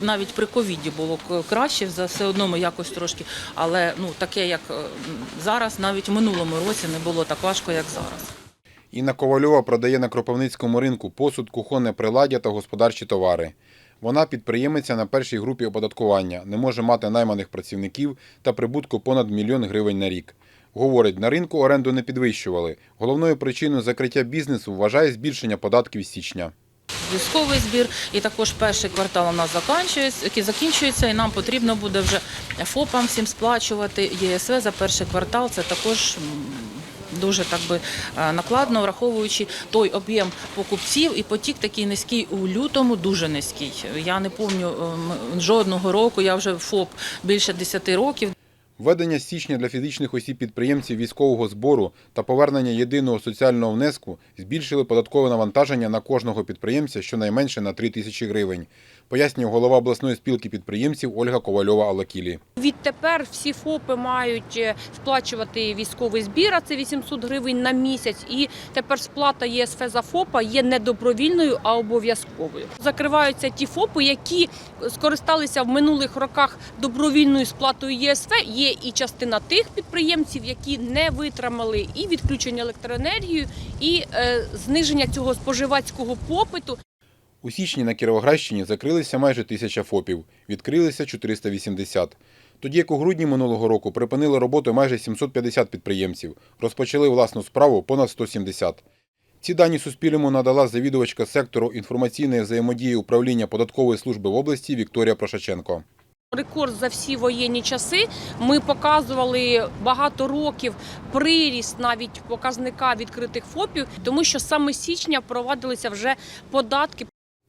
Навіть при ковіді було краще, за все одно ми якось трошки, але ну таке, як е, зараз, навіть в минулому році не було так важко, як зараз. Інна Ковальова продає на Кропивницькому ринку посуд, кухонне приладдя та господарчі товари. Вона підприємиця на першій групі оподаткування, не може мати найманих працівників та прибутку понад мільйон гривень на рік. Говорить, на ринку оренду не підвищували. Головною причиною закриття бізнесу вважає збільшення податків з січня. Військовий збір, і також перший квартал у нас закінчується, і нам потрібно буде вже ФОПам всім сплачувати ЄСВ за перший квартал. Це також дуже так би е, накладно, враховуючи той об'єм покупців і потік такий низький у лютому, дуже низький. Я не пам'ятаю ем, жодного року. Я вже ФОП більше 10 років. Введення з січня для фізичних осіб підприємців військового збору та повернення єдиного соціального внеску збільшили податкове навантаження на кожного підприємця щонайменше на 3 тисячі гривень, пояснює голова обласної спілки підприємців Ольга Ковальова Алакілі. Відтепер всі ФОПи мають е, сплачувати військовий збір, а це 800 гривень на місяць. І тепер сплата ЄСФ за ФОПа є не добровільною, а обов'язковою. Закриваються ті ФОПи, які скористалися в минулих роках добровільною сплатою ЄСФ. Є і частина тих підприємців, які не витримали і відключення електроенергії, і е, зниження цього споживацького попиту. У січні на Кіровоградщині закрилися майже тисяча ФОПів, відкрилися 480. Тоді як у грудні минулого року припинили роботу майже 750 підприємців, розпочали власну справу понад 170. Ці дані Суспільному надала завідувачка сектору інформаційної взаємодії управління податкової служби в області Вікторія Прошаченко. Рекорд за всі воєнні часи. Ми показували багато років приріст навіть показника відкритих ФОПів, тому що саме січня провадилися вже податки.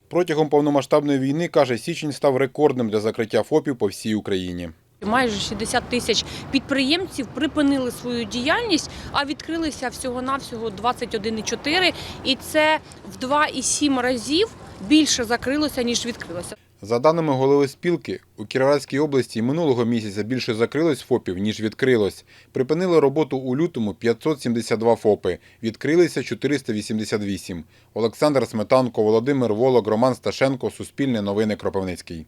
Протягом повномасштабної війни, каже, січень став рекордним для закриття ФОПів по всій Україні. Майже 60 тисяч підприємців припинили свою діяльність, а відкрилися всього-навсього 21,4. І це в 2,7 разів більше закрилося, ніж відкрилося. За даними голови спілки, у Кіровоградській області минулого місяця більше закрилось ФОПів, ніж відкрилось. Припинили роботу у лютому 572 ФОПи, відкрилися 488. Олександр Сметанко, Володимир Волок, Роман Сташенко, Суспільне новини Кропивницький.